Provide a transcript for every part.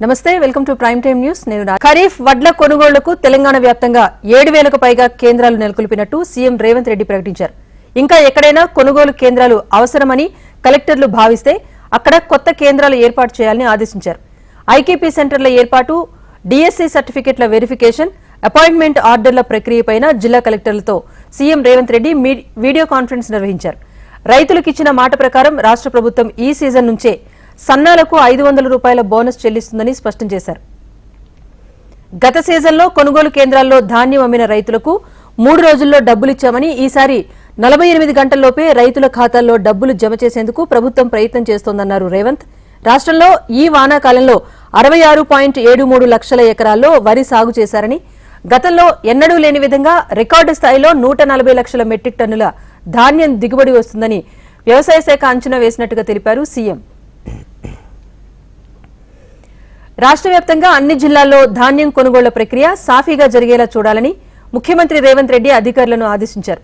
నమస్తే welcome to prime time news. నేను ఖరీఫ్ వడ్ల కొనుగోళ్ళకు తెలంగాణ వ్యాప్తంగా ఏడు వేలకు పైగా కేంద్రాలు నెలకొల్పినట్టు సీఎం రేవంత్ రెడ్డి ప్రకటించారు. ఇంకా ఎక్కడైనా కొనుగోలు కేంద్రాలు అవసరమని కలెక్టర్లు భావిస్తే అక్కడ కొత్త కేంద్రాలు ఏర్పాటు చేయాలని ఆదేశించారు. ఐకేపీ సెంటర్ల ఏర్పాటు డిఎస్సీ సర్టిఫికెట్ల వెరిఫికేషన్ అపాయింట్మెంట్ ఆర్డర్ల ప్రక్రియపైన జిల్లా కలెక్టర్లతో సీఎం రేవంత్ రెడ్డి మీ- వీడియో కాన్ఫరెన్స్ నిర్వహించారు. రైతులకు ఇచ్చిన మాట ప్రకారం రాష్ట్ర ప్రభుత్వం ఈ సీజన్ నుంచే సన్నాలకు ఐదు వందల రూపాయల బోనస్ చెల్లిస్తుందని స్పష్టం చేశారు. గత సీజన్లో కొనుగోలు కేంద్రాల్లో ధాన్యం అమ్మిన రైతులకు మూడు రోజుల్లో డబ్బులిచ్చామని ఈసారి నలభై ఎనిమిది గంటల్లోపే రైతుల ఖాతాల్లో డబ్బులు జమ చేసేందుకు ప్రభుత్వం ప్రయత్నం చేస్తోందన్నారు రేవంత్. రాష్ట్రంలో ఈ వానాకాలంలో అరవై ఆరు పాయింట్ ఏడు మూడు లక్షల ఎకరాల్లో వరి సాగు చేశారని గతంలో ఎన్నడూ లేని విధంగా రికార్డు స్థాయిలో నూట నలభై లక్షల మెట్రిక్ టన్నుల ధాన్యం దిగుబడి వస్తుందని వ్యవసాయ శాఖ అంచనా వేసినట్టుగా తెలిపారు సీఎం. రాష్ట్ర వ్యాప్తంగా అన్ని జిల్లాల్లో ధాన్యం కొనుగోళ్ళ ప్రక్రియ సాఫీగా జరిగేలా చూడాలని ముఖ్యమంత్రి రేవంత్ రెడ్డి అధికారులను ఆదేశించారు.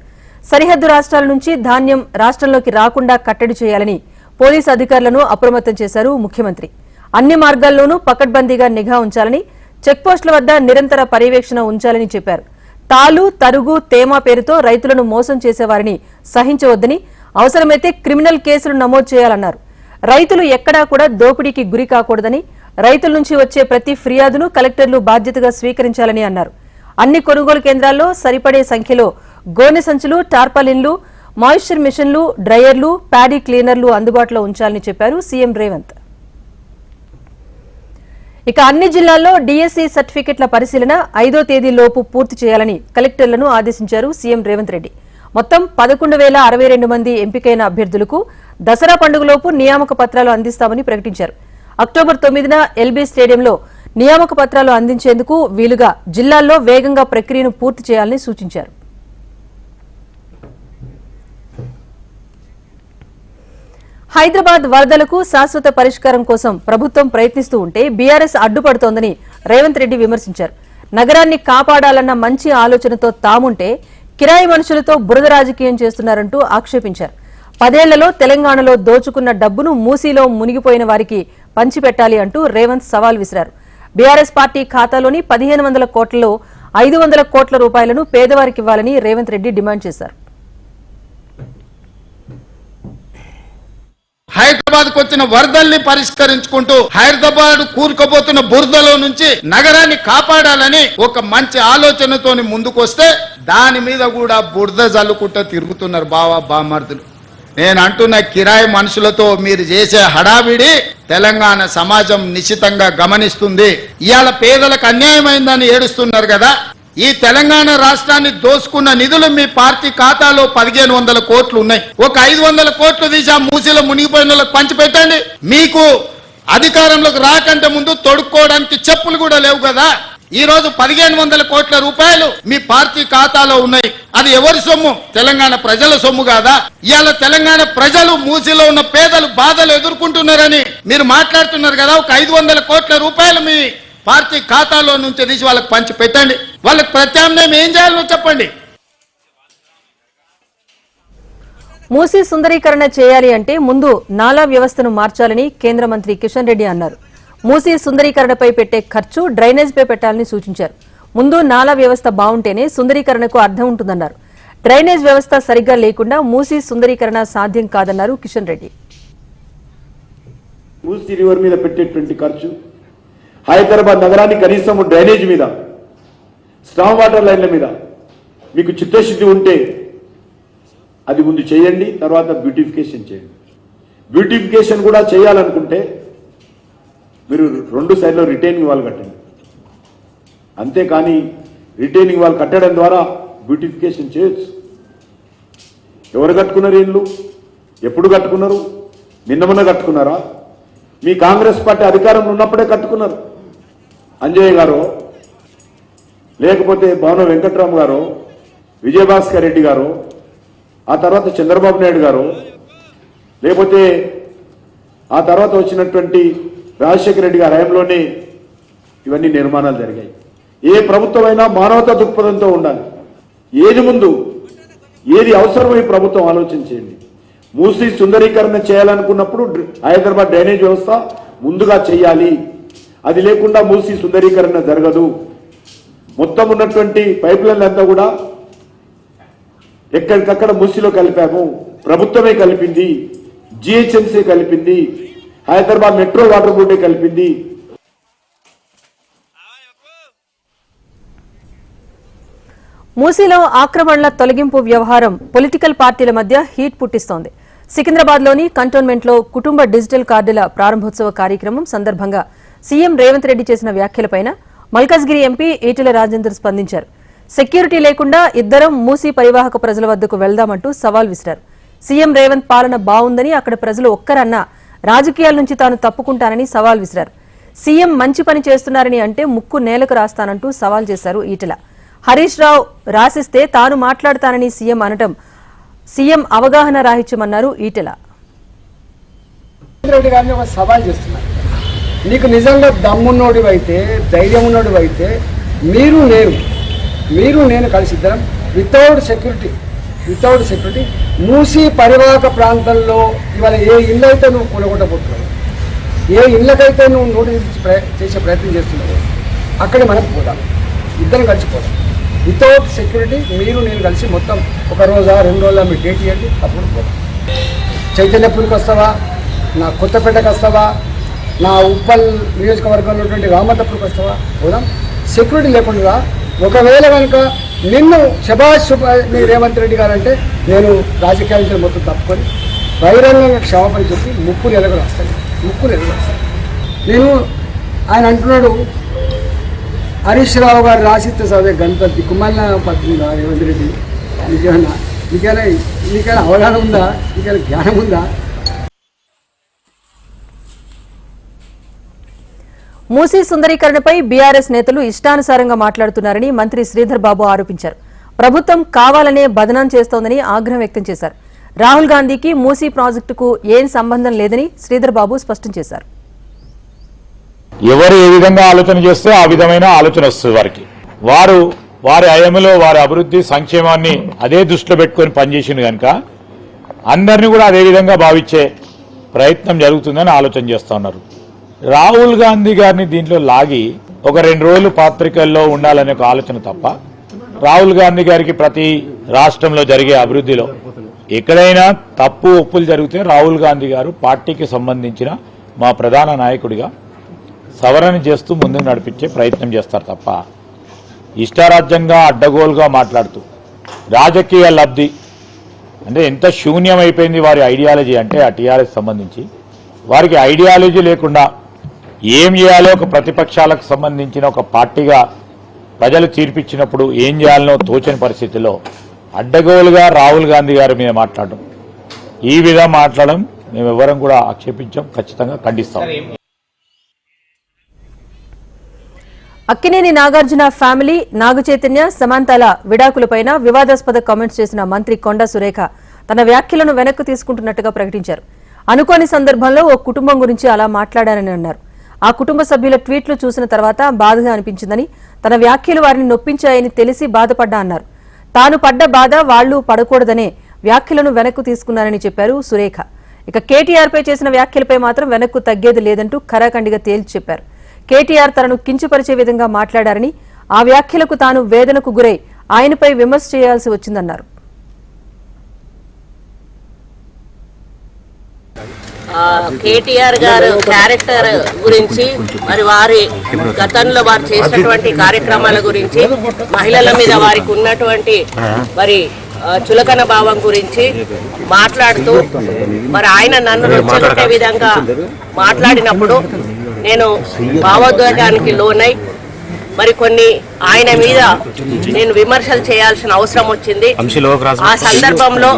సరిహద్దు రాష్ట్రాల నుంచి ధాన్యం రాష్ట్రంలోకి రాకుండా కట్టడి చేయాలని పోలీసు అధికారులను అప్రమత్తం చేశారు ముఖ్యమంత్రి. అన్ని మార్గాల్లోనూ పకడ్బందీగా నిఘా ఉంచాలని చెక్పోస్టుల వద్ద నిరంతర పర్యవేక్షణ ఉంచాలని చెప్పారు. తాలు తరుగు తేమ పేరుతో రైతులను మోసం చేసేవారిని సహించవద్దని అవసరమైతే క్రిమినల్ కేసులు నమోదు చేయాలన్నారు. రైతులు ఎక్కడా కూడా దోపిడీకి గురి కాకూడదని రైతుల నుంచి వచ్చే ప్రతి ఫిర్యాదును కలెక్టర్లు బాధ్యతగా స్వీకరించాలని అన్నారు. అన్ని కొనుగోలు కేంద్రాల్లో సరిపడే సంఖ్యలో గోనె సంచులు టార్పాలిన్లు మాయిశ్చర్ మిషన్లు డ్రయర్లు ప్యాడీ క్లీనర్లు అందుబాటులో ఉంచాలని చెప్పారు సీఎం రేవంత్. ఇక అన్ని జిల్లాల్లో డిఎస్సి సర్టిఫికెట్ల పరిశీలన ఐదో తేదీలోపు పూర్తి చేయాలని కలెక్టర్లను ఆదేశించారు సీఎం రేవంత్ రెడ్డి. మొత్తం పదకొండు వేల అరవై రెండు మంది ఎంపికైన అభ్యర్థులకు దసరా పండుగలోపు నియామక పత్రాలు అందిస్తామని ప్రకటించారు. అక్టోబర్ తొమ్మిదిన ఎల్బీ స్టేడియంలో నియామక పత్రాలు అందించేందుకు వీలుగా జిల్లాల్లో వేగంగా ప్రక్రియను పూర్తి చేయాలని సూచించారు. హైదరాబాద్ వరదలకు శాశ్వత పరిష్కారం కోసం ప్రభుత్వం ప్రయత్నిస్తూ ఉంటే బీఆర్ఎస్ అడ్డుపడుతోందని రేవంత్ రెడ్డి విమర్శించారు. నగరాన్ని కాపాడాలన్న మంచి ఆలోచనతో తాముంటే కిరాయి మనుషులతో బురద రాజకీయం చేస్తున్నారంటూ ఆక్షేపించారు. పదేళ్ళలో తెలంగాణలో దోచుకున్న డబ్బును మూసీలో మునిగిపోయిన వారికి పంచిపెట్టాలి అంటూ రేవంత్ సవాల్ విసిరారు. బీఆర్ఎస్ పార్టీ ఖాతాలోని పదిహేను వందల కోట్లలో ఐదు వందల కోట్ల రూపాయలను పేదవారికి ఇవ్వాలని రేవంత్ రెడ్డి డిమాండ్ చేశారు. హైదరాబాద్కు వచ్చిన వరదల్ని పరిష్కరించుకుంటూ హైదరాబాద్ కూరుకుపోతున్న బురదలో నుంచి నగరాన్ని కాపాడాలని ఒక మంచి ఆలోచనతోని ముందుకొస్తే దాని మీద కూడా బురద జల్లుకుంటూ తిరుగుతున్నారు బావా బామర్దులు. నేను అంటున్న కిరాయి మనుషులతో మీరు చేసే హడావిడి తెలంగాణ సమాజం నిశ్చితంగా గమనిస్తుంది. ఇవాళ పేదలకు అన్యాయమైందని ఏడుస్తున్నారు కదా. ఈ తెలంగాణ రాష్ట్రాన్ని దోసుకున్న నిధులు మీ పార్టీ ఖాతాలో పదిహేను వందల కోట్లు ఉన్నాయి. ఒక ఐదు వందల కోట్లు తీసి ఆ మూసీలో మునిగిపోయిన వాళ్ళకి పంచిపెట్టండి. మీకు అధికారంలోకి రాకంటే ముందు తొడుక్కోవడానికి చెప్పులు కూడా లేవు కదా. ఈ రోజు పదిహేను వందల కోట్ల రూపాయలు మీ పార్టీ ఖాతాలో ఉన్నాయి. అది ఎవరి సొమ్ము? తెలంగాణ ప్రజల సొమ్ము కాదా? ఇవాళ తెలంగాణ ప్రజలు మూసిలో ఉన్న పేదలు బాధలు ఎదుర్కొంటున్నారని మీరు మాట్లాడుతున్నారు కదా ఒక ఐదు వందల కోట్ల రూపాయలు మీ పార్టీ ఖాతాలో నుంచి తీసి వాళ్ళకి పంచి పెట్టండి. వాళ్ళకి ప్రత్యామ్నాయం ఏం చేయాలో చెప్పండి. మూసీ సుందరీకరణ చేయాలి అంటే ముందు నాలా వ్యవస్థను మార్చాలని కేంద్ర మంత్రి కిషన్ రెడ్డి అన్నారు. మూసీ సుందరీకరణపై పెట్టే ఖర్చు డ్రైనేజ్పై పెట్టాలని సూచించారు. ముందు నాలా వ్యవస్థ బాగుంటేనే సుందరీకరణకు అర్థం ఉంటుందన్నారు. డ్రైనేజ్ వ్యవస్థ సరిగ్గా లేకుండా మూసీ సుందరీకరణ సాధ్యం కాదన్నారు కిషన్ రెడ్డి. మూసీ రివర్ మీద పెట్టేటువంటి ఖర్చు హైదరాబాద్ నగరానికి కనీసం డ్రైనేజ్ మీద స్ట్రాంగ్ వాటర్ లైన్ల మీద మీకు చిత్తశుద్ధి ఉంటే అది ముందు చేయండి తర్వాత బ్యూటిఫికేషన్ చేయండి. బ్యూటిఫికేషన్ కూడా చేయాలనుకుంటే మీరు రెండు సైడ్లో రిటైనింగ్ వాళ్ళు కట్టండి. అంతేకాని రిటైనింగ్ వాళ్ళు కట్టడం ద్వారా బ్యూటిఫికేషన్ చేయొచ్చు. ఎవరు కట్టుకున్నారు ఇల్లు? ఎప్పుడు కట్టుకున్నారు? నిన్న మొన్న కట్టుకున్నారా? మీ కాంగ్రెస్ పార్టీ అధికారంలో ఉన్నప్పుడే కట్టుకున్నారు. అంజయ్య గారు లేకపోతే భవన వెంకట్రామ్ గారు విజయభాస్కర్ రెడ్డి గారు ఆ తర్వాత చంద్రబాబు నాయుడు గారు లేకపోతే ఆ తర్వాత వచ్చినటువంటి రాజశేఖర రెడ్డి గారి హయాంలోనే ఇవన్నీ నిర్మాణాలు జరిగాయి. ఏ ప్రభుత్వమైనా మానవతా దృక్పథంతో ఉండాలి. ఏది ముందు ఏది అవసరమో ఈ ప్రభుత్వం ఆలోచన చేయండి సుందరీకరణ చేయాలనుకున్నప్పుడు హైదరాబాద్ డ్రైనేజ్ వ్యవస్థ ముందుగా చేయాలి అది లేకుండా మూసి సుందరీకరణ జరగదు. మొత్తం ఉన్నటువంటి పైప్ అంతా కూడా ఎక్కడికక్కడ మూసిలో కలిపాము. ప్రభుత్వమే కలిపింది. జిహెచ్ఎంసీ కలిపింది. హైదరాబాద్ మెట్రో వాటర్ బోర్డే కలిపింది. మూసీలో ఆక్రమణల తొలగింపు వ్యవహారం పొలిటికల్ పార్టీల మధ్య హీట్ పుట్టిస్తోంది. సికింద్రాబాద్లోని కంటోన్మెంట్లో కుటుంబ డిజిటల్ కార్డుల ప్రారంభోత్సవ కార్యక్రమం సందర్భంగా సీఎం రేవంత్ రెడ్డి చేసిన వ్యాఖ్యలపైన మల్కాజ్గిరి ఎంపీ ఈటెల రాజేందర్ స్పందించారు. సెక్యూరిటీ లేకుండా ఇద్దరం మూసీ పరివాహక ప్రజల వద్దకు వెళ్దామంటూ సవాల్ విసిరారు. సీఎం రేవంత్ పాలన బావుందని అక్కడ ప్రజలు ఒక్కరన్నా రాజకీయాల నుంచి తాను తప్పుకుంటానని సవాల్ విసిరారు. సీఎం మంచి పని చేస్తున్నారని అంటే ముక్కు నేలకు రాస్తానంటూ సవాల్ చేశారు ఈటెల. హరీష్ రావు రాసిస్తే తాను మాట్లాడతానని సీఎం అనటం సీఎం అవగాహన రాహిత్యమన్నారు ఈటెల. రెడ్డి గారిని ఒక సవాల్ చేస్తున్నారు నీకు నిజంగా దమ్మున్నోడు అయితే ధైర్యం ఉన్నోడు అయితే మీరు నేను మీరు నేను కలిసి ఇద్దరం without security. Without security Musi పరివాహక ప్రాంతంలో ఇవాళ ఏ ఇల్లు అయితే నువ్వు కూలగొట్టబోతున్నావు ఏ ఇళ్ళకైతే నువ్వు నోటీస్ చేసే ప్రయత్నం చేస్తున్నావు అక్కడే మనకు పోదాం. ఇద్దరం కలిసి పోదాం. వితౌట్ సెక్యూరిటీ మీరు నేను కలిసి మొత్తం ఒక రోజా రెండు రోజుల మీరు డేట్ ఇవ్వండి అప్పుడు పోదాం. చైతన్యపూర్కి వస్తావా? నా కొత్తపేటకు వస్తావా? నా ఉప్పల్ నియోజకవర్గంలో ఉన్నటువంటి రామతపూర్కి వస్తావా? పోదాం. సెక్యూరిటీ లేకుండా ఒకవేళ కనుక నిన్ను శభాష్ మీ రేవంత్ రెడ్డి గారు అంటే నేను రాజకీయాల నుంచి మొత్తం తప్పుకొని బహిరంగంగా క్షమాపణ చెప్పి ముక్కు నెలకు రాస్తాను. ముక్కు నెలకు రాస్తాను. నేను ఆయన అంటున్నాడు హరీష్ రావు గారు రాసిస్తే చదివే గణపతి దిక్కుమాలిన పత్రిక రేవంత్ రెడ్డి. నీకేమన్నా నీకైనా నీకైనా అవగాహన ఉందా? నీకైనా జ్ఞానం ఉందా? మూసీ సుందరీకరణపై బీఆర్ఎస్ నేతలు ఇష్టానుసారంగా మాట్లాడుతున్నారని మంత్రి శ్రీధర్ బాబు ఆరోపించారు. ప్రభుత్వం కావాలనే బదనం చేస్తోందని ఆగ్రహం వ్యక్తం చేశారు. రాహుల్ గాంధీకి మూసీ ప్రాజెక్టుకు ఏం సంబంధం లేదని శ్రీధర్ బాబు స్పష్టం చేశారు. ఎవరు ఏ విధంగా ఆలోచన చేస్తే ఆ విధమైన ఆలోచన వస్తుంది వారికి. వారు వారి అయములో వారి అభివృద్ధి సంక్షేమాన్ని అదే దృష్టిలో పెట్టుకొని పనిచేసింది కనుక అందరినీ కూడా అదే విధంగా భావించే ప్రయత్నం జరుగుతుందని ఆలోచన చేస్తా ఉన్నారు. రాహుల్ గాంధీ గారిని దీంట్లో లాగి ఒక రెండు రోజులు పత్రికల్లో ఉండాలనే ఒక ఆలోచన తప్ప రాహుల్ గాంధీ గారికి ప్రతి రాష్ట్రంలో జరిగే అభివృద్ధిలో ఎక్కడైనా తప్పు ఒప్పులు జరిగితే రాహుల్ గాంధీ గారు పార్టీకి సంబంధించిన మా ప్రధాన నాయకుడిగా సవరణ చేస్తూ ముందుకు నడిపించే ప్రయత్నం చేస్తారు తప్ప ఇష్టారాజ్యంగా అడ్డగోలుగా మాట్లాడుతూ రాజకీయ లబ్ధి అంటే ఎంత శూన్యం అయిపోయింది వారి ఐడియాలజీ అంటే ఆ టీఆర్ఎస్ సంబంధించి వారికి ఐడియాలజీ లేకుండా ఏం చేయాలో ఒక ప్రతిపక్షాలకు సంబంధించిన ఒక పార్టీగా ప్రజలు తీర్పిచ్చినప్పుడు ఏం చేయాలనో తోచని పరిస్థితిలో అడ్డగోలుగా రాహుల్ గాంధీ గారి మీద మాట్లాడడం. ఈ విధంగా మాట్లాడడం మేము ఎవరం కూడా ఆక్షేపించాం ఖచ్చితంగా ఖండిస్తాం. అక్కినేని నాగార్జున ఫ్యామిలీ నాగ చైతన్య సమాంతాల విడాకులపైన వివాదాస్పద కామెంట్స్ చేసిన మంత్రి కొండా సురేఖ తన వ్యాఖ్యలను వెనక్కి తీసుకుంటున్నట్టుగా ప్రకటించారు. అనుకోని సందర్భంలో ఓ కుటుంబం గురించి అలా మాట్లాడారని అన్నారు. ఆ కుటుంబ సభ్యుల ట్వీట్లు చూసిన తర్వాత బాధగా అనిపించిందని తన వ్యాఖ్యలు వారిని నొప్పించాయని తెలిసి బాధపడ్డా అన్నారు. తాను పడ్డ బాధ వాళ్ళు పడకూడదనే వ్యాఖ్యలను వెనక్కు తీసుకున్నారని చెప్పారు సురేఖ. ఇక కేటీఆర్పై చేసిన వ్యాఖ్యలపై మాత్రం వెనక్కు తగ్గేది లేదంటూ ఖరాఖండిగా తేల్చి చెప్పారు. కేటీఆర్ తనను కించపరిచే విధంగా మాట్లాడారని ఆ వ్యాఖ్యలకు తాను వేదనకు గురై ఆయనపై విమర్శ చేయాల్సి వచ్చిందన్నారు. కేటీఆర్ గారు క్యారెక్టర్ గురించి మరి వారి గతంలో వారు చేసినటువంటి కార్యక్రమాల గురించి మహిళల మీద వారికి ఉన్నటువంటి మరి చులకన భావం గురించి మాట్లాడుతూ మరి ఆయన నన్ను రెచ్చగొట్టే విధంగా మాట్లాడినప్పుడు నేను భావోద్వేగానికి లోనై మరి కొన్ని ఆయన మీద నేను విమర్శలు చేయాల్సిన అవసరం వచ్చింది. ఆ సందర్భంలో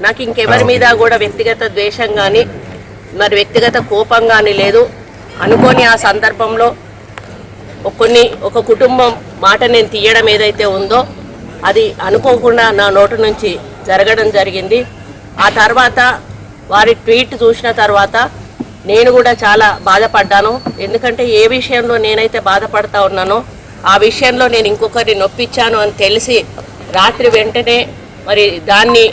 నాకు ఇంకెవరి మీద కూడా వ్యక్తిగత ద్వేషం కానీ మరి వ్యక్తిగత కోపం కానీ లేదు. అనుకోని ఆ సందర్భంలో కొన్ని ఒక కుటుంబం మాట నేను తీయడం ఏదైతే ఉందో అది అనుకోకుండా నా నోటు నుంచి జరగడం జరిగింది. ఆ తర్వాత వారి ట్వీట్ చూసిన తర్వాత నేను కూడా చాలా బాధపడ్డాను. ఎందుకంటే ఏ విషయంలో నేనైతే బాధపడతా ఉన్నానో ఆ విషయంలో నేను ఇంకొకరిని నొప్పించాను అని తెలిసి రాత్రి వెంటనే మరి దాన్ని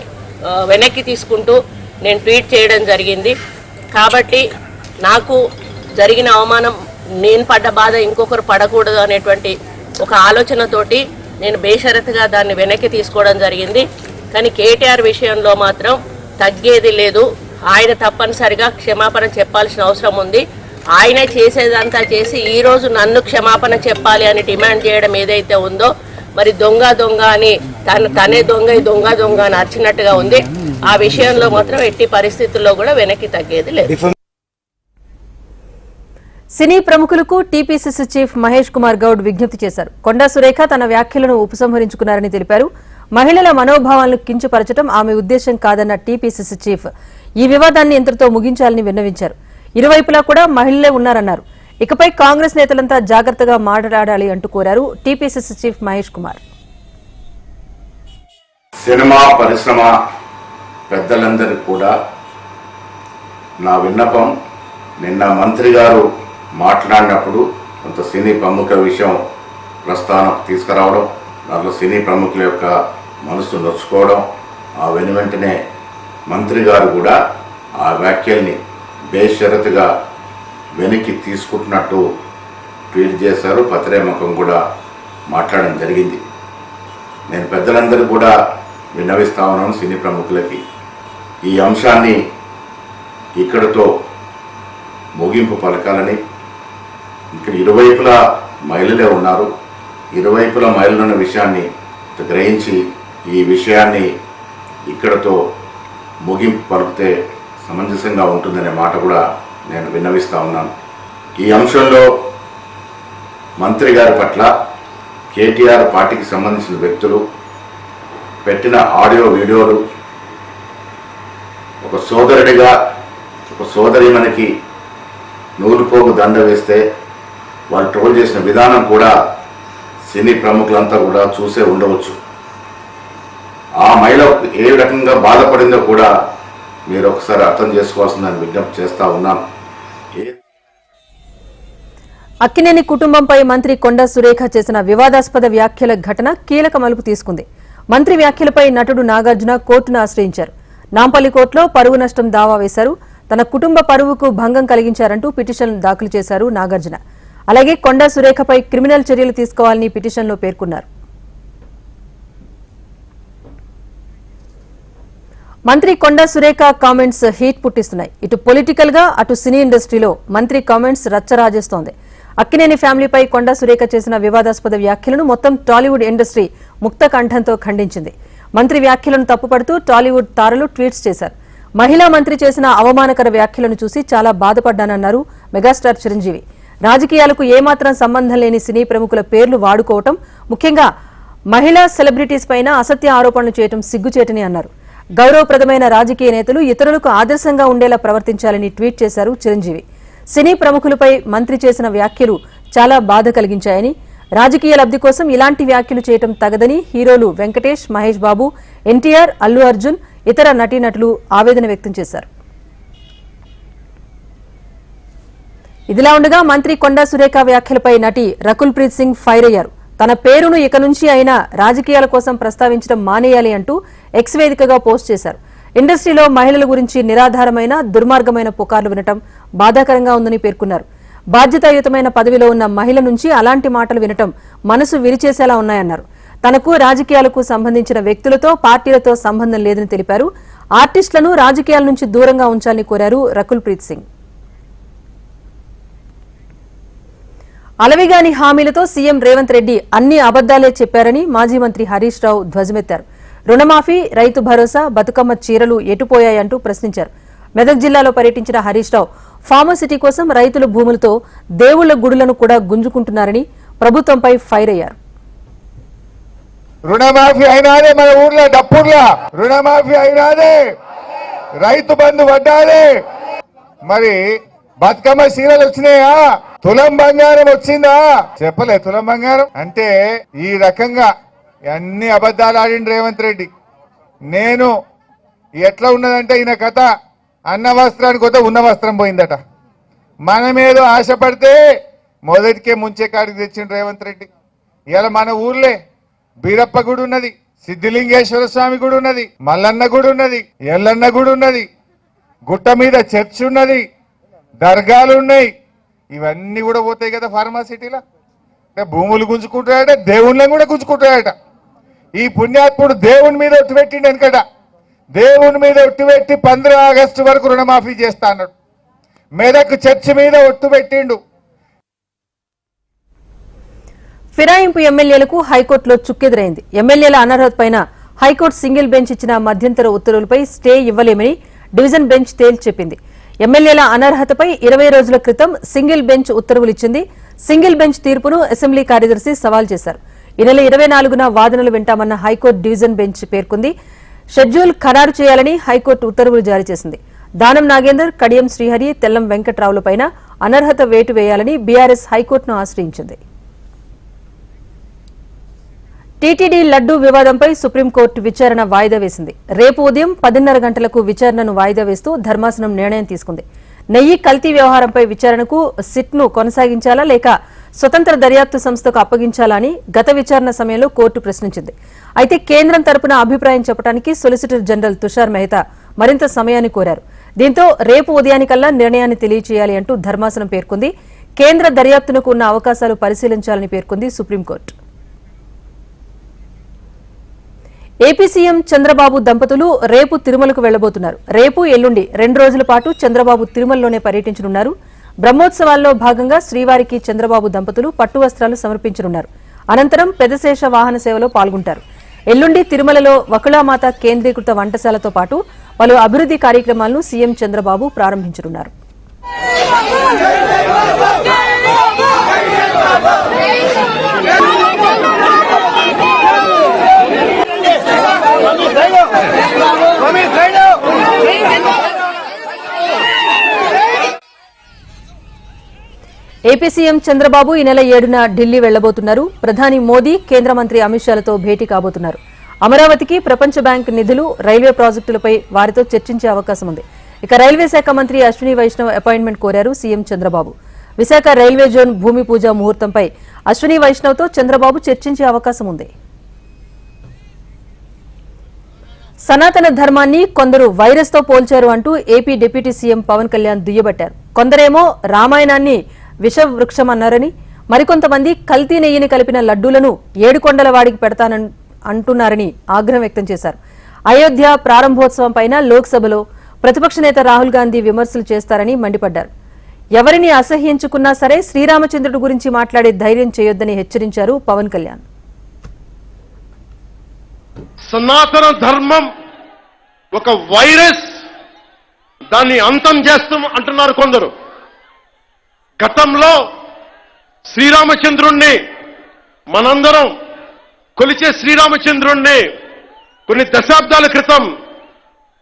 వెనక్కి తీసుకుంటూ నేను ట్వీట్ చేయడం జరిగింది. కాబట్టి నాకు జరిగిన అవమానం నేను పడ్డ బాధ ఇంకొకరు పడకూడదు అనేటువంటి ఒక ఆలోచనతోటి నేను బేషరతుగా దాన్ని వెనక్కి తీసుకోవడం జరిగింది. కానీ కేటీఆర్ విషయంలో మాత్రం తగ్గేది లేదు. ఆయన తప్పనిసరిగా క్షమాపణ చెప్పాల్సిన అవసరం ఉంది. ఆయనే చేసేదంతా చేసి ఈరోజు నన్ను క్షమాపణ చెప్పాలి అని డిమాండ్ చేయడం ఏదైతే ఉందో మరి దొంగ దొంగ అని తన తనే దొంగ దొంగ దొంగ అని అరిచినట్టుగా ఉంది. ఆ విషయంలో మాత్రం ఎట్టి పరిస్థితుల్లో కూడా వెనక్కి తగ్గేది లేదు. సినీ ప్రముఖులకు టీపీసీసీ చీఫ్ మహేష్ కుమార్ గౌడ్ విజ్ఞప్తి చేశారు. కొండా సురేఖ తన వ్యాఖ్యలను ఉపసంహరించుకున్నారని తెలిపారు. మహిళల మనోభావాలను కించపరచడం ఆమె ఉద్దేశం కాదన్న టీపీసీసీ చీఫ్ ఈ వివాదాన్ని ఇంతటితో ముగించాలని విన్నవించారు. ఇరువైపులా కూడా మహిళలే ఉన్నారన్నారు. ఇకపై కాంగ్రెస్ నేతలంతా జాగ్రత్తగా మాట్లాడాలి అంటూ కోరారు TPCC chief Mahesh Kumar. Cinema పరిశ్రమ పెద్దలందరికీ కూడా నా విన్నపం నిన్న మంత్రి గారు మాట్లాడినప్పుడు కొంత సినీ ప్రముఖుల విషయం ప్రస్థానం తీసుకురావడం దాంట్లో సినీ ప్రముఖుల యొక్క మనసు నొచ్చుకోవడం ఆ వెను వెంటనే మంత్రి గారు కూడా ఆ వ్యాఖ్యల్ని బేషరతుగా వెనక్కి తీసుకుంటున్నట్టు ట్వీట్ చేశారు. పత్రేముఖం కూడా మాట్లాడడం జరిగింది. నేను పెద్దలందరూ కూడా విన్నవిస్తా ఉన్నాను సినీ ప్రముఖులకి. ఈ అంశాన్ని ఇక్కడతో ముగింపు పలకాలని ఇక్కడ ఇరువైపులా మహిళలే ఉన్నారు. ఇరువైపులా మహిళలున్న విషయాన్ని గ్రహించి ఈ విషయాన్ని ఇక్కడతో ముగింపు పలికితే సమంజసంగా ఉంటుందనే మాట కూడా నేను విన్నవిస్తా ఉన్నాను. ఈ అంశంలో మంత్రి గారి పట్ల కేటీఆర్ పార్టీకి సంబంధించిన వ్యక్తులు పెట్టిన ఆడియో వీడియోలు ఒక సోదరుడిగా ఒక సోదరి మనకి నూలుపోగు దండ వేస్తే వాళ్ళు ట్రోల్ చేసిన విధానం కూడా సినీ ప్రముఖులంతా కూడా చూసే ఉండవచ్చు. ఆ మహిళ ఏ రకంగా బాధపడిందో కూడా మీరు ఒకసారి అర్థం చేసుకోవాల్సిందని విజ్ఞప్తి చేస్తా ఉన్నాం అక్కినేని కుటుంబంపై మంత్రి కొండ సురేఖ చేసిన వివాదాస్పద వ్యాఖ్యల ఘటన కీలక మలుపు తీసుకుంది. మంత్రి వ్యాఖ్యలపై నటుడు నాగార్జున కోర్టును ఆశ్రయించారు. నాంపల్లి కోర్టులో పరువు నష్టం దావా వేశారు. తన కుటుంబ పరువుకు భంగం కలిగించారంటూ పిటిషన్ దాఖలు చేశారు నాగార్జున. అలాగే కొండా సురేఖపై క్రిమినల్ చర్యలు తీసుకోవాలని పిటిషన్లో పేర్కొన్నారు. మంత్రి కొండా సురేఖ కామెంట్స్ హీట్ పుట్టిస్తున్నాయి. ఇటు పొలిటికల్గా అటు సినీ ఇండస్ట్రీలో మంత్రి కామెంట్స్ రచ్చరాజేస్తోంది అక్కినేని ఫ్యామిలీపై కొండా సురేఖ చేసిన వివాదాస్పద వ్యాఖ్యలను మొత్తం టాలీవుడ్ ఇండస్ట్రీ ముక్త కంఠంతో ఖండించింది. మంత్రి వ్యాఖ్యలను తప్పుపడుతూ టాలీవుడ్ తారలు ట్వీట్స్ చేశారు. మహిళా మంత్రి చేసిన అవమానకర వ్యాఖ్యలను చూసి చాలా బాధపడ్డానన్నారు మెగాస్టార్ చిరంజీవి. రాజకీయాలకు ఏమాత్రం సంబంధం లేని సినీ ప్రముఖుల పేర్లు వాడుకోవటం ముఖ్యంగా మహిళా సెలబ్రిటీస్ పైన అసత్య ఆరోపణలు చేయటం సిగ్గుచేటని అన్నారు. గౌరవప్రదమైన రాజకీయ నేతలు ఇతరులకు ఆదర్శంగా ఉండేలా ప్రవర్తించాలని ట్వీట్ చేశారు చిరంజీవి. సినీ ప్రముఖులపై మంత్రి చేసిన వ్యాఖ్యలు చాలా బాధ కలిగించాయని రాజకీయ లబ్ధి కోసం ఇలాంటి వ్యాఖ్యలు చేయటం తగదని హీరోలు వెంకటేష్ మహేష్ బాబు ఎన్టీఆర్ అల్లు అర్జున్ ఇతర నటీనటులు ఆవేదన వ్యక్తం చేశారు. ఇదిలా ఉండగా మంత్రి కొండా సురేఖ వ్యాఖ్యలపై నటి రకుల్ ప్రీత్ సింగ్ ఫైర్ అయ్యారు. తన పేరును ఇక నుంచి అయినా రాజకీయాల కోసం ప్రస్తావించడం మానేయాలి అంటూ ఎక్స్ వేదికగా పోస్ట్ చేశారు. ఇండస్ట్రీలో మహిళల గురించి నిరాధారమైన దుర్మార్గమైన పుకార్లు వినటం బాధాకరంగా ఉందని పేర్కొన్నారు. బాధ్యతాయుతమైన పదవిలో ఉన్న మహిళ నుంచి అలాంటి మాటలు వినటం మనసు విరిచేసేలా ఉన్నాయన్నారు. తనకు రాజకీయాలకు సంబంధించిన వ్యక్తులతో పార్టీలతో సంబంధం లేదని తెలిపారు. ఆర్టిస్టులను రాజకీయాల నుంచి దూరంగా ఉంచాలని కోరారు రకుల్ ప్రీత్ సింగ్. అలవిగాని హామీలతో సీఎం రేవంత్ రెడ్డి అన్ని అబద్దాలే చెప్పారని మాజీ మంత్రి హరీష్ రావు ధ్వజమెత్తారు. రుణమాఫీ రైతు భరోసా బతుకమ్మ చీరలు ఎటుపోయాయంటూ ప్రశ్నించారు. మెదక్ జిల్లాలో పర్యటించిన హరీష్ రావు ఫార్మసిటీ కోసం రైతుల భూములతో దేవుళ్ళ గుడులను కూడా గుంజుకుంటున్నారని ప్రభుత్వంపై ఫైర్ అయ్యారు. రుణమాఫీ అయినాదే మన ఊర్లో డప్పుర్లా. రుణమాఫీ అయినాదే. రైతు బంధు పడ్డాదే. మరి బతుకమ్మ సీరలు వచ్చినాయా? తులం బంగారం వచ్చిందా? చెప్పలే తులం బంగారం. అంటే ఈ రకంగా అన్ని అబద్ధాలు ఆడిండు రేవంత్ రెడ్డి. నేను ఎట్లా ఉన్నదంటే ఈయన కథ. అన్న వస్త్రానికి కొత్త ఉన్న వస్త్రం పోయిందట. మనమేదో ఆశపడితే మొదటికే ముంచే కాడికి తెచ్చిండు రేవంత్ రెడ్డి. ఇలా మన ఊర్లే బీరప్ప గుడి ఉన్నది సిద్ధిలింగేశ్వర స్వామి గుడి ఉన్నది మల్లన్న గుడి ఉన్నది ఎల్లన్న గుడి ఉన్నది గుట్ట మీద చర్చ్ ఉన్నది దర్గాలు ఉన్నాయి. ఇవన్నీ కూడా పోతాయి కదా ఫార్మాసిటీలో అంటే భూములు గుంజుకుంటాయట దేవుళ్ళని కూడా గుంజుకుంటాయట ఈ పుణ్యాత్ముడు దేవుని మీద ఒట్టు పెట్టిండు వెనకట. దేవుని మీద ఒట్టు పెట్టి పంద్ర ఆగస్టు వరకు రుణమాఫీ చేస్తా అన్నాడు. మెదక్ చర్చి మీద ఒట్టు పెట్టిండు. ఫిరాయింపు ఎమ్మెల్యేలకు హైకోర్టులో చుక్కెదురైంది. ఎమ్మెల్యేల అనర్హతపైన హైకోర్టు సింగిల్ బెంచ్ ఇచ్చిన మధ్యంతర ఉత్తర్వులపై స్టే ఇవ్వలేమని డివిజన్ బెంచ్ తేల్చి చెప్పింది ఎమ్మెల్యేల అనర్హతపై ఇరవై రోజుల క్రితం సింగిల్ బెంచ్ ఉత్తర్వులు ఇచ్చింది. సింగిల్ బెంచ్ తీర్పును అసెంబ్లీ కార్యదర్శి సవాల్ చేశారు. ఈ నెల ఇరవై నాలుగున వాదనలు వింటామన్న హైకోర్టు డివిజన్ బెంచ్ పేర్కొంది. షెడ్యూల్ ఖరారు చేయాలని హైకోర్టు ఉత్తర్వులు జారీ చేసింది. దానం నాగేందర్ కడియం శ్రీహరి తెల్లం వెంకట్రావులపైన అనర్హత వేటు వేయాలని బీఆర్ఎస్ హైకోర్టును ఆశ్రయించింది. టీటీడీ లడ్డూ వివాదంపై సుప్రీంకోర్టు విచారణ వాయిదా వేసింది. రేపు ఉదయం పదిన్నర గంటలకు విచారణను వాయిదా వేస్తూ ధర్మాసనం నిర్ణయం తీసుకుంది. నెయ్యి కల్తీ వ్యవహారంపై విచారణకు సిట్ను కొనసాగించాలా లేక స్వతంత్ర దర్యాప్తు సంస్థకు అప్పగించాలని గత విచారణ సమయంలో కోర్టు ప్రశ్నించింది. అయితే కేంద్రం తరపున అభిప్రాయం చెప్పడానికి సొలిసిటర్ జనరల్ తుషార్ మెహతా మరింత సమయాన్ని కోరారు. దీంతో రేపు ఉదయానికల్లా నిర్ణయాన్ని తెలియచేయాలి అంటూ ధర్మాసనం పేర్కొంది. కేంద్ర దర్యాప్తునకు ఉన్న అవకాశాలు పరిశీలించాలని పేర్కొంది సుప్రీంకోర్టు. ఏపీ సీఎం చంద్రబాబు దంపతులు రేపు తిరుమలకు వెళ్ళబోతున్నారు రేపు ఎల్లుండి రెండు రోజుల పాటు చంద్రబాబు తిరుమలలోనే పర్యటించనున్నారు. బ్రహ్మోత్సవాల్లో భాగంగా శ్రీవారికి చంద్రబాబు దంపతులు పట్టు వస్త్రాలు సమర్పించనున్నారు అనంతరం పెదశేష వాహన సేవలో పాల్గొంటారు ఎల్లుండి తిరుమలలో వకుళామాత కేంద్రీకృత వంటశాలతో పాటు పలు అభివృద్ది కార్యక్రమాలను సీఎం చంద్రబాబు ప్రారంభించనున్నారు ఏపీ సీఎం చంద్రబాబు ఈ నెల ఏడున ఢిల్లీ వెళ్ళబోతున్నారు ప్రధాని మోదీ కేంద్ర మంత్రి అమిత్ షాలతో భేటీ కాబోతున్నారు. అమరావతికి ప్రపంచ బ్యాంక్ నిధులు రైల్వే ప్రాజెక్టులపై వారితో చర్చించే అవకాశం ఉంది. ఇక రైల్వే శాఖ మంత్రి అశ్విని వైష్ణవ్ అపాయింట్మెంట్ కోరారు CM Chandrababu. Visakha railway zone భూమి పూజ ముహూర్తంపై అశ్విని వైష్ణవ్తో చంద్రబాబు చర్చించే అవకాశం ఉంది. సనాతన ధర్మాన్ని కొందరు వైరస్తో పోల్చారు అంటూ AP deputy CM Pawan Kalyan దుయ్యబట్టారు. కొందరేమో రామాయణాన్ని విషవృక్షమన్నారని మరికొంతమంది కల్తీ నెయ్యిని కలిపిన లడ్డూలను ఏడుకొండల వాడికి పెడతానని అంటున్నారని ఆగ్రహం వ్యక్తం చేశారు. అయోధ్య ప్రారంభోత్సవం పైన లోక్సభలో ప్రతిపక్ష నేత రాహుల్ గాంధీ విమర్శలు చేస్తారని మండిపడ్డారు. ఎవరిని అసహ్యించుకున్నా సరే శ్రీరామచంద్రుడి గురించి మాట్లాడే ధైర్యం చేయొద్దని హెచ్చరించారు పవన్ కళ్యాణ్. సనాతన ధర్మం ఒక వైరస్. దాన్ని అంతం చేస్తాం అంటున్నారు కొందరు. గతంలో శ్రీరామచంద్రుణ్ణి మనందరం కొలిచే శ్రీరామచంద్రుణ్ణి కొన్ని దశాబ్దాల క్రితం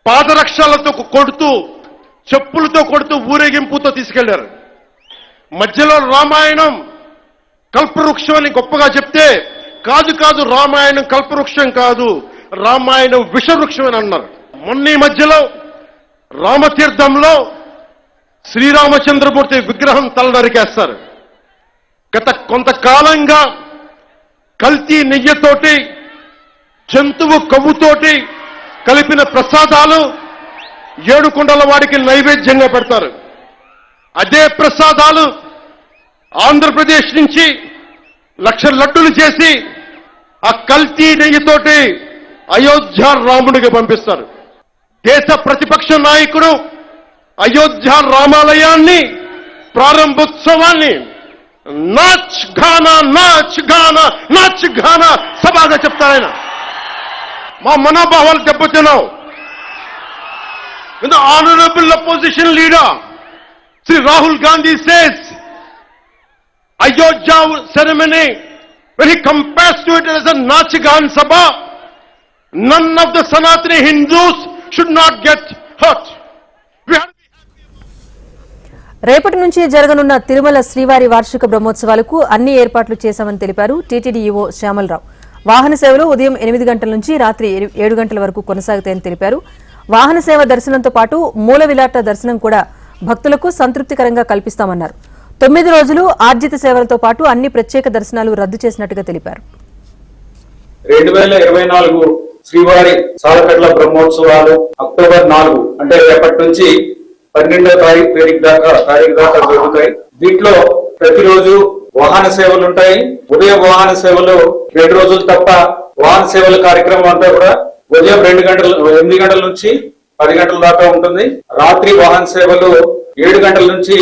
పాదరక్షలతో కొడుతూ చెప్పులతో కొడుతూ ఊరేగింపుతో తీసుకెళ్ళారు. మధ్యలో రామాయణం కల్పవృక్షం అని గొప్పగా చెప్తే కాదు కాదు రామాయణం కల్పవృక్షం కాదు రామాయణం విషవృక్షం అని అన్నారు. మొన్న ఈ మధ్యలో రామతీర్థంలో శ్రీరామచంద్రమూర్తి విగ్రహం తలనరికేస్తారు. గత కొంతకాలంగా కల్తీ నెయ్యితోటి జంతువు కొవ్వుతోటి కలిపిన ప్రసాదాలు ఏడుకొండల వాడికి నైవేద్యంగా పెడతారు. అదే ప్రసాదాలు ఆంధ్రప్రదేశ్ నుంచి లక్ష లడ్డులు చేసి ఆ కల్తీ నెయ్యితోటి అయోధ్య రాముడికి పంపిస్తారు. దేశ ప్రతిపక్ష నాయకుడు అయోధ్య రామాలయాన్ని ప్రారంభోత్సవాన్ని నాచ్ ఘానా నాచ్ ఘానా నాచ్ ఘానా సభగా చెప్తారు ఆయన మా మనోభావాలు దెబ్బతిన్నావు the honorable opposition leader, Sri Rahul Gandhi says, Ayodhya ceremony, when he compares to it as a Nachigan Sabha, none of the Sanatani Hindus should not get hurt. రేపటి నుంచి జరగనున్న తిరుమల శ్రీవారి వార్షిక బ్రహ్మోత్సవాలకు అన్ని ఏర్పాట్లు చేశామని తెలిపారు టీటీడీఈఓ శ్యామలరావు. వాహన సేవలు ఉదయం ఎనిమిది గంటల నుంచి రాత్రి ఏడు గంటల వరకు కొనసాగుతాయని తెలిపారు. వాహన సేవ దర్శనంతో పాటు మూల విలాట దర్శనం కూడా భక్తులకు సంతృప్తికరంగా కల్పిస్తామన్నారు. తొమ్మిది రోజులు ఆర్జిత సేవలతో పాటు అన్ని ప్రత్యేక దర్శనాలు రద్దు చేసినట్టుగా తెలిపారు. రెండు వేల ఇరవై నాలుగు శ్రీవారి సాలకట్ల బ్రహ్మోత్సవాలు అక్టోబర్ నాలుగు అంటే రేపటి నుంచి పన్నెండో తారీఖు తేదీ దాకా తారీఖు దాకా జరుగుతాయి. దీంట్లో ప్రతిరోజు వాహన సేవలు ఉంటాయి. ఉదయం వాహన సేవలు రెండు రోజులు తప్ప వాహన సేవల కార్యక్రమం అంతా కూడా ఉదయం రెండు గంటల ఎనిమిది గంటల నుంచి పది గంటల దాకా ఉంటుంది. రాత్రి వాహన సేవలు ఏడు గంటల నుంచి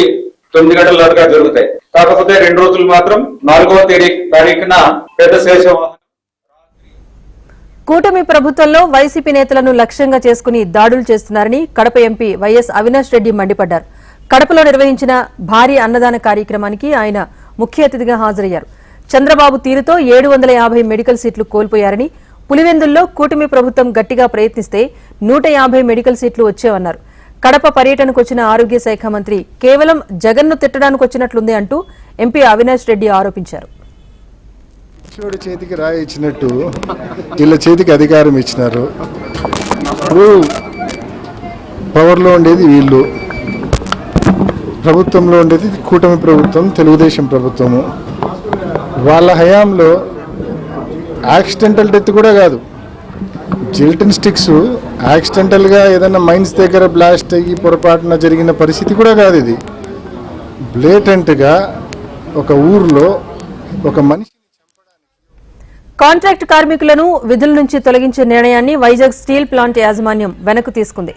తొమ్మిది గంటల దాకా జరుగుతాయి. కాకపోతే రెండు రోజులు మాత్రం నాలుగవ తేదీ తారీఖున పెద్ద శేష వాహన కూటమి ప్రభుత్వంలో వైసీపీ నేతలను లక్ష్యంగా చేసుకుని దాడులు చేస్తున్నారని కడప ఎంపీ వైఎస్ అవినాష్ రెడ్డి మండిపడ్డారు. కడపలో నిర్వహించిన భారీ అన్నదాన కార్యక్రమానికి ఆయన ముఖ్య అతిథిగా హాజరయ్యారు. చంద్రబాబు తీరుతో ఏడు వందల యాభై మెడికల్ సీట్లు కోల్పోయారని పులివెందుల్లో కూటమి ప్రభుత్వం గట్టిగా ప్రయత్నిస్తే నూట యాభై మెడికల్ సీట్లు వచ్చేవన్నారు. కడప పర్యటనకు వచ్చిన ఆరోగ్య శాఖ మంత్రి కేవలం జగన్ను తిట్టడానికి వచ్చినట్లుంది అంటూ ఎంపీ అవినాష్ రెడ్డి ఆరోపించారు. కృష్ణుడి చేతికి రాయి ఇచ్చినట్టు వీళ్ళ చేతికి అధికారం ఇచ్చినారు. ఇప్పుడు పవర్లో ఉండేది వీళ్ళు. ప్రభుత్వంలో ఉండేది కూటమి ప్రభుత్వం తెలుగుదేశం ప్రభుత్వము. వాళ్ళ హయాంలో యాక్సిడెంటల్ డెత్ కూడా కాదు. జిల్టన్ స్టిక్స్ యాక్సిడెంటల్గా ఏదైనా మైన్స్ దగ్గర బ్లాస్ట్ అయ్యి పొరపాటున జరిగిన పరిస్థితి కూడా కాదు ఇది. బ్లేటెంట్గా ఒక ఊర్లో ఒక మనిషి కాంట్రాక్ట్ కార్మికులను విధుల నుంచి తొలగించే నిర్ణయాన్ని వైజాగ్ స్టీల్ ప్లాంట్ యాజమాన్యం వెనక్కు తీసుకుంది.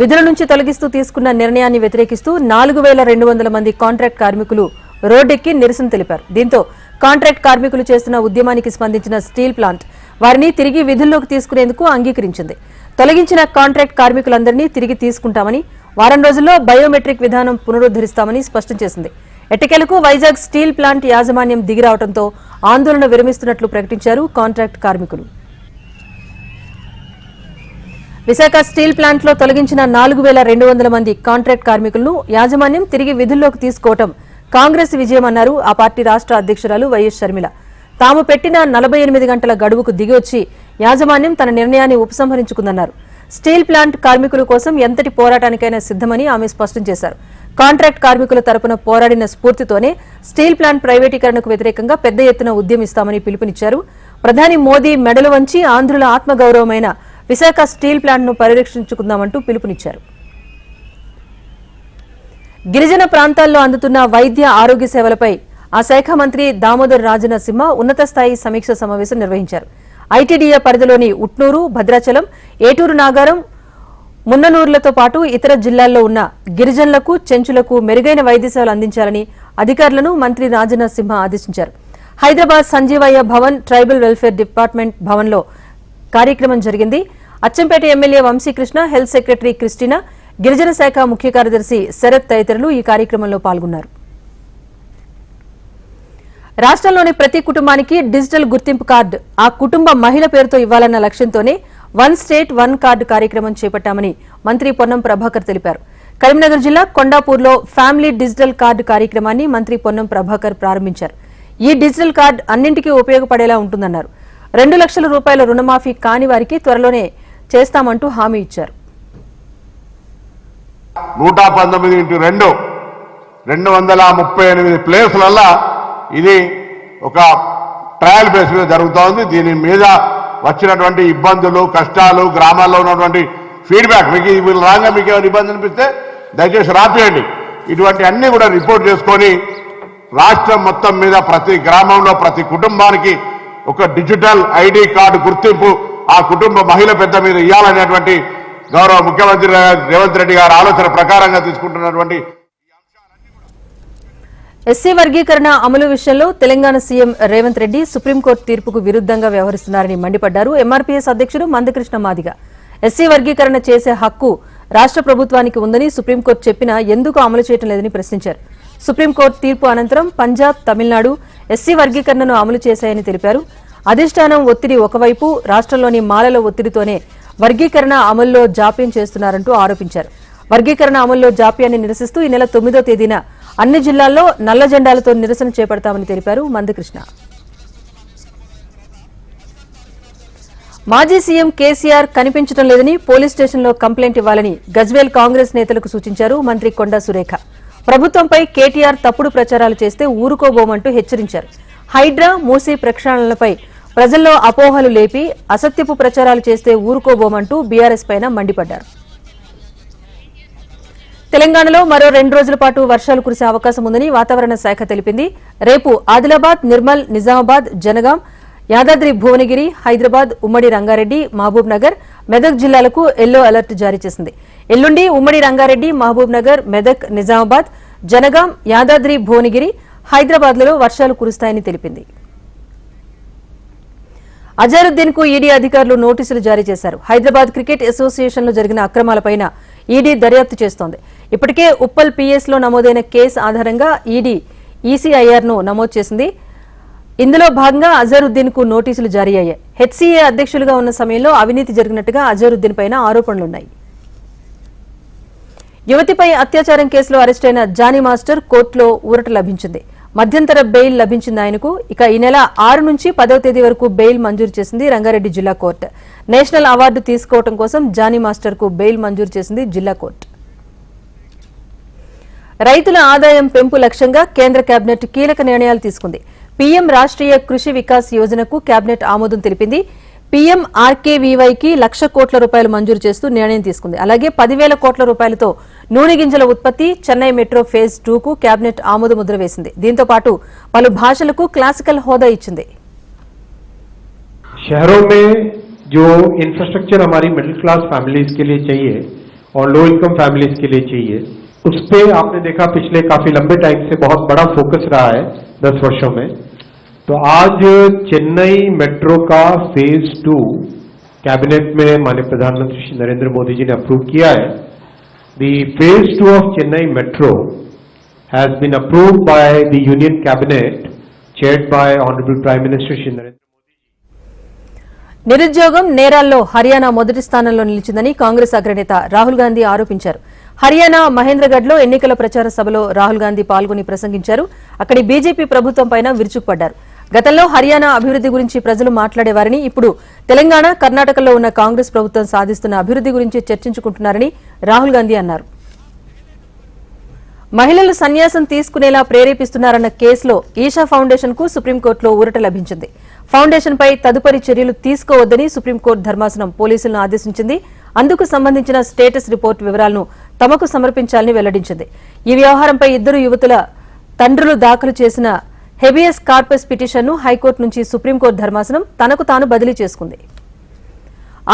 విధుల నుంచి తొలగిస్తూ తీసుకున్న నిర్ణయాన్ని వ్యతిరేకిస్తూ నాలుగు వేల రెండు వందల మంది కాంట్రాక్ట్ కార్మికులు రోడ్డెక్కి నిరసన తెలిపారు. దీంతో కాంట్రాక్ట్ కార్మికులు చేస్తున్న ఉద్యమానికి స్పందించిన స్టీల్ ప్లాంట్ వారిని తిరిగి విధుల్లోకి తీసుకునేందుకు అంగీకరించింది. తొలగించిన కాంట్రాక్ట్ కార్మికులందరినీ తిరిగి తీసుకుంటామని వారం రోజుల్లో బయోమెట్రిక్ విధానం పునరుద్ధరిస్తామని స్పష్టం చేసింది. ఎట్టకేలకు వైజాగ్ స్టీల్ ప్లాంట్ యాజమాన్యం దిగిరావడంతో ఆందోళన విరమిస్తున్నట్లు ప్రకటించారు కాంట్రాక్ట్ కార్మికులు. విశాఖ స్టీల్ ప్లాంట్లో తొలగించిన నాలుగు వేల రెండు వందల మంది కాంట్రాక్ట్ కార్మికులను యాజమాన్యం తిరిగి విధుల్లోకి తీసుకోవటం కాంగ్రెస్ విజయమన్నారు ఆ పార్టీ రాష్ట్ర అధ్యక్షురాలు వైఎస్ షర్మిల. తాము పెట్టిన నలభై ఎనిమిది గంటల గడువుకు దిగివచ్చి యాజమాన్యం తన నిర్ణయాన్ని ఉపసంహరించుకుందన్నారు. స్టీల్ ప్లాంట్ కార్మికుల కోసం ఎంతటి పోరాటానికైనా సిద్దమని ఆమె స్పష్టం చేశారు. కాంట్రాక్ట్ కార్మికుల తరపున పోరాడిన స్ఫూర్తితోనే స్టీల్ ప్లాంట్ ప్రైవేటీకరణకు వ్యతిరేకంగా పెద్ద ఎత్తున ఉద్యమిస్తామని పిలుపునిచ్చారు. ప్రధాని మోదీ మెడలు వంచి ఆంధ్రుల ఆత్మగౌరవమైన విశాఖ స్టీల్ ప్లాంట్ను పరిరక్షించుకుందామంటూ పిలుపునిచ్చారు. గిరిజన ప్రాంతాల్లో అందుతున్న వైద్య ఆరోగ్య సేవలపై ఆ శాఖ మంత్రి దామోదర్ రాజనసింహ ఉన్నత స్థాయి సమీక్ష సమావేశం నిర్వహించారు. ఐటీడీఏ పరిధిలోని ఉట్నూరు భద్రాచలం ఏటూరు నాగారం మున్ననూరులతో పాటు ఇతర జిల్లాల్లో ఉన్న గిరిజనులకు చెంచులకు మెరుగైన వైద్య సేవలు అందించాలని అధికారులను మంత్రి రాజనరసింహ ఆదేశించారు. Hyderabad Sanjeevaiah Bhavan tribal welfare department భవన్లో కార్యక్రమం జరిగింది. Achampet MLA Vamsikrishna health secretary Christina గిరిజన శాఖ ముఖ్య కార్యదర్శి శరత్ తదితరులు ఈ కార్యక్రమంలో పాల్గొన్నారు. రాష్ట్రంలోని ప్రతి కుటుంబానికి డిజిటల్ గుర్తింపు కార్డు ఆ కుటుంబ మహిళ పేరుతో ఇవ్వాలన్న లక్ష్యంతోనే వన్ స్టేట్ వన్ కార్డు కార్యక్రమం చేపట్టామని మంత్రి పొన్నం ప్రభాకర్ తెలిపారు. కరీంనగర్ జిల్లా కొండాపూర్లో ఫ్యామిలీ డిజిటల్ కార్డు కార్యక్రమాన్ని మంత్రి పొన్నం ప్రభాకర్ ప్రారంభించారు. ఈ డిజిటల్ కార్డు అన్నింటికీ ఉపయోగపడేలా ఉంటుందన్నారు. రెండు లక్షల రూపాయల రుణమాఫీ కాని వారికి త్వరలోనే చేస్తామంటూ హామీ ఇచ్చారు. నూట పంతొమ్మిది ఇంటూ రెండు రెండు వందల ముప్పై ఎనిమిది ప్లేసులల్లా ఇది ఒక ట్రయల్ బేస్ మీద జరుగుతోంది. దీని మీద వచ్చినటువంటి ఇబ్బందులు కష్టాలు గ్రామాల్లో ఉన్నటువంటి ఫీడ్బ్యాక్ మీకు వీళ్ళు రాగా మీకు ఏమైనా ఇబ్బంది అనిపిస్తే దయచేసి రాపియండి. ఇటువంటి అన్నీ కూడా రిపోర్ట్ చేసుకొని రాష్ట్రం మొత్తం మీద ప్రతి గ్రామంలో ప్రతి కుటుంబానికి ఒక డిజిటల్ ఐడి కార్డు గుర్తింపు ఆ కుటుంబ మహిళ పెద్ద మీద ఇవ్వాలనేటువంటి గౌరవ ముఖ్యమంత్రి రేవంత్ రెడ్డి గారి ఆలోచన ప్రకారంగా తీసుకుంటున్నటువంటి ఎస్సీ వర్గీకరణ అమలు విషయంలో Telangana CM Revanth Reddy supreme court తీర్పుకు విరుద్ధంగా వ్యవహరిస్తున్నారని మండిపడ్డారు. ఎంఆర్పీఎస్ అధ్యక్షుడు మందకృష్ణ మాదిగ. ఎస్సీ వర్గీకరణ చేసే హక్కు రాష్ట్ర ప్రభుత్వానికి ఉందని సుప్రీంకోర్టు చెప్పినా ఎందుకు అమలు చేయడం లేదని ప్రశ్నించారు. సుప్రీంకోర్టు తీర్పు అనంతరం పంజాబ్ తమిళనాడు ఎస్సీ వర్గీకరణను అమలు చేశాయని తెలిపారు. అధిష్టానం ఒత్తిడి ఒకవైపు రాష్ట్రంలోని మాలల ఒత్తిడితోనే వర్గీకరణ అమల్లో జాప్యం చేస్తున్నారంటూ ఆరోపించారు. వర్గీకరణ అమల్లో జాప్యాన్ని నిరసిస్తూ ఈ నెల తొమ్మిదో తేదీన అన్ని జిల్లాల్లో నల్ల జెండాలతో నిరసన చేపడతామని తెలిపారు మందకృష్ణ. మాజీ సీఎం కేసీఆర్ కనిపించడం లేదని పోలీస్ స్టేషన్లో కంప్లైంట్ ఇవ్వాలని గజ్వేల్ కాంగ్రెస్ నేతలకు సూచించారు మంత్రి కొండా సురేఖ. ప్రభుత్వంపై కేటీఆర్ తప్పుడు ప్రచారాలు చేస్తే ఊరుకోబోమంటూ హెచ్చరించారు. హైడ్రా మూసీ ప్రక్షాళనలపై ప్రజల్లో అపోహలు లేపి అసత్యపు ప్రచారాలు చేస్తే ఊరుకోబోమంటూ బీఆర్ఎస్ పైన మండిపడ్డారు. తెలంగాణలో మరో రెండు రోజుల పాటు వర్షాలు కురిసే అవకాశం ఉందని వాతావరణ శాఖ తెలిపింది. రేపు ఆదిలాబాద్ నిర్మల్ నిజామాబాద్ జనగాం యాదాద్రి భువనగిరి హైదరాబాద్ ఉమ్మడి రంగారెడ్డి మహబూబ్ నగర్ మెదక్ జిల్లాలకు ఎల్లో అలర్ట్ జారీ చేసింది. ఎల్లుండి ఉమ్మడి రంగారెడ్డి మహబూబ్ నగర్ మెదక్ నిజామాబాద్ జనగాం యాదాద్రి భువనగిరి హైదరాబాద్లలో వర్షాలు కురుస్తాయని తెలిపింది. అజారుద్దీన్కు ఈడీ అధికారులు నోటీసులు జారీ చేశారు. హైదరాబాద్ క్రికెట్ అసోసియేషన్లో జరిగిన అక్రమాలపై ఈడీ దర్యాప్తు చేస్తోంది. ఇప్పటికే ఉప్పల్ పిఎస్లో నమోదైన కేసు ఆధారంగా ఈడీ ఈసీఐఆర్ను నమోదు చేసింది. ఇందులో భాగంగా అజరుద్దీన్కు నోటీసులు జారీ అయ్యాయి హెచ్సీఏ అధ్యక్షులుగా ఉన్న సమయంలో అవినీతి జరిగినట్టుగా అజరుద్దీన్ పైన ఆరోపణలున్నాయి. యువతిపై అత్యాచారం కేసులో అరెస్టైన జానీ మాస్టర్ కోర్టులో ఊరట లభించింది. మధ్యంతర బెయిల్ లభించింది ఆయనకు. ఇక ఈ నెల ఆరు నుంచి పదవ తేదీ వరకు బెయిల్ మంజూరు చేసింది రంగారెడ్డి జిల్లా కోర్టు. నేషనల్ అవార్డు తీసుకోవడం కోసం జానీ మాస్టర్కు బెయిల్ మంజూరు చేసింది జిల్లా కోర్టు. రైతుల ఆదాయం పెంపు లక్ష్యంగా కేంద్ర కేబినెట్ కీలక నిర్ణయాలు తీసుకుంది పీఎం రాష్ట్రీయ కృషి వికాస్ యోజనకు కేబినెట్ ఆమోదం తెలిపింది పీఎం ఆర్కేవీవైకి లక్ష కోట్ల రూపాయలు మంజూరు చేస్తూ నిర్ణయం తీసుకుంది అలాగే పదివేల కోట్ల రూపాయలతో నూనె గింజల ఉత్పత్తి చెన్నై మెట్రో ఫేజ్ టూ కు కేబినెట్ ఆమోద ముద్ర వేసింది దీంతో పాటు పలు భాషలకు క్లాసికల్ హోదా ఇచ్చింది शहरों में जो इंफ्रास्ट्रक्चर हमारी मिडिल क्लास फैमिलीज के लिए चाहिए और लो इनकम फैमिलीज के लिए चाहिए उस पे आपने देखा पिछले काफी लंबे टाइम से बहुत बड़ा फोकस रहा है दस वर्षों में तो आज चेन्नई मेट्रो का फेज टू कैबिनेट में माननीय प्रधानमंत्री श्री नरेंद्र मोदी जी ने अप्रूव किया है the phase two of Chennai metro has been approved by the union cabinet chaired by honorable prime minister shri narendra నిరుద్యోగం నేరాల్లో హర్యానా మొదటి స్థానంలో నిలిచిందని కాంగ్రెస్ అగ్రనేత రాహుల్ గాంధీ ఆరోపించారు హర్యానా మహేంద్రగఢ్లో ఎన్నికల ప్రచార సభలో రాహుల్ గాంధీ పాల్గొని ప్రసంగించారు. అక్కడి బీజేపీ ప్రభుత్వంపైన విరుచుకుపడ్డారు. గతంలో హర్యానా అభివృద్ది గురించి ప్రజలు మాట్లాడేవారని ఇప్పుడు తెలంగాణ కర్ణాటకలో ఉన్న కాంగ్రెస్ ప్రభుత్వం సాధిస్తున్న అభివృద్ది గురించి చర్చించుకుంటున్నారని రాహుల్ గాంధీ అన్నారు. మహిళలు సన్యాసం తీసుకునేలా ప్రేరేపిస్తున్నారన్న కేసులో ఈషా ఫౌండేషన్కు సుప్రీంకోర్టులో ఊరట లభించింది. ఫౌండేషన్ పై తదుపరి చర్యలు తీసుకోవద్దని సుప్రీంకోర్టు ధర్మాసనం పోలీసులను ఆదేశించింది. అందుకు సంబంధించిన స్టేటస్ రిపోర్టు వివరాలను తమకు సమర్పించాలని వెల్లడించింది. ఈ వ్యవహారంపై ఇద్దరు యువతుల తండ్రులు దాఖలు చేసిన హెబియస్ కార్పస్ పిటిషన్ను హైకోర్టు నుంచి సుప్రీంకోర్టు ధర్మాసనం తనకు తాను బదిలీ చేసుకుంది.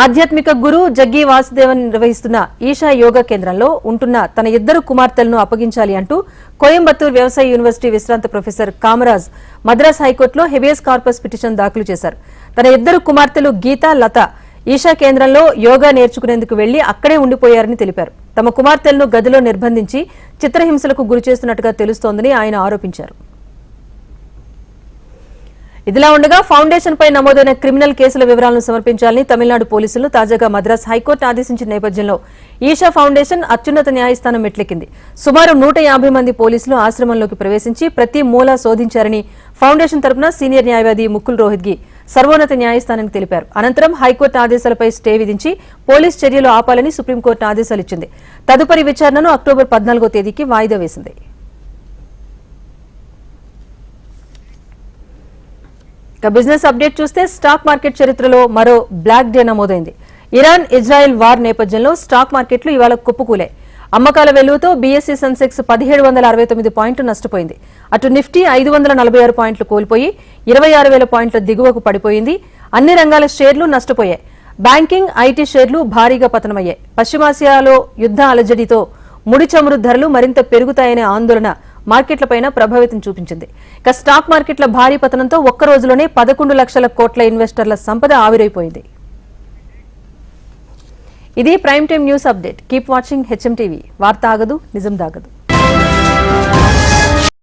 ఆధ్యాత్మిక గురు జగ్గి వాసుదేవన్ నిర్వహిస్తున్న ఈషా యోగా కేంద్రంలో ఉంటున్న తన ఇద్దరు కుమార్తెలను అప్పగించాలి అంటూ కోయంబత్తూర్ వ్యవసాయ యూనివర్సిటీ విశ్రాంత ప్రొఫెసర్ కామరాజ్ మద్రాస్ హైకోర్టులో హెబియస్ కార్పస్ పిటిషన్ దాఖలు చేశారు. తన ఇద్దరు కుమార్తెలు గీత లత ఈషా కేంద్రంలో యోగా నేర్చుకునేందుకు వెళ్ళి అక్కడే ఉండిపోయారని తెలిపారు. తమ కుమార్తెలను గదిలో నిర్బంధించి చిత్రహింసలకు గురి చేస్తున్నట్టుగా తెలుస్తోందని ఆయన ఆరోపించారు. ఇదిలా ఉండగా ఫౌండేషన్ పై నమోదైన క్రిమినల్ కేసుల వివరాలను సమర్పించాలని తమిళనాడు పోలీసులు తాజాగా మద్రాస్ హైకోర్టు ఆదేశించిన నేపథ్యంలో ఈషా ఫౌండేషన్ అత్యున్నత న్యాయస్థానం మెట్లెక్కింది. సుమారు నూట యాభై మంది పోలీసులు ఆశ్రమంలోకి ప్రవేశించి ప్రతి మూలా శోధించారని ఫౌండేషన్ తరపున సీనియర్ న్యాయవాది ముకుల్ రోహిత్గి సర్వోన్నత న్యాయస్థానానికి తెలిపారు. అనంతరం హైకోర్టు ఆదేశాలపై స్టే విధించి పోలీస్ చర్యలు ఆపాలని సుప్రీంకోర్టు ఆదేశాలు ఇచ్చింది తదుపరి విచారణను అక్టోబర్ పద్నాలుగో తేదీకి వాయిదా వేసింది. ఇక బిజినెస్ అప్డేట్ చూస్తే స్టాక్ మార్కెట్ చరిత్రలో మరో బ్లాక్ డే నమోదైంది. ఇరాన్ ఇజ్రాయెల్ వార్ నేపథ్యంలో స్టాక్ మార్కెట్లు ఇవాళ కుప్పకూలాయి. అమ్మకాల వెలువతో బీఎస్సీ సెన్సెక్స్ పదిహేడు వందల అరవై తొమ్మిది పాయింట్లు నష్టపోయింది. అటు నిఫ్టీ ఐదు వందల నలభై ఆరు పాయింట్లు కోల్పోయి ఇరవై ఆరు వేల పాయింట్ల దిగువకు పడిపోయింది. అన్ని రంగాల షేర్లు నష్టపోయాయి. బ్యాంకింగ్ ఐటీ షేర్లు భారీగా పతనమయ్యాయి. పశ్చిమాసియాలో యుద్ధ అలజడితో ముడి చమురు ధరలు మరింత పెరుగుతాయనే ఆందోళన మార్కెట్లపైన ప్రభావితం చూపించింది. ఇక స్టాక్ మార్కెట్ల భారీ పతనంతో ఒక్క రోజులోనే పదకొండు లక్షల కోట్ల ఇన్వెస్టర్ల సంపద ఆవిరైపోయింది. ఇది prime time news update. Keep watching HM TV. వార్త ఆగదు నిజం దాగదు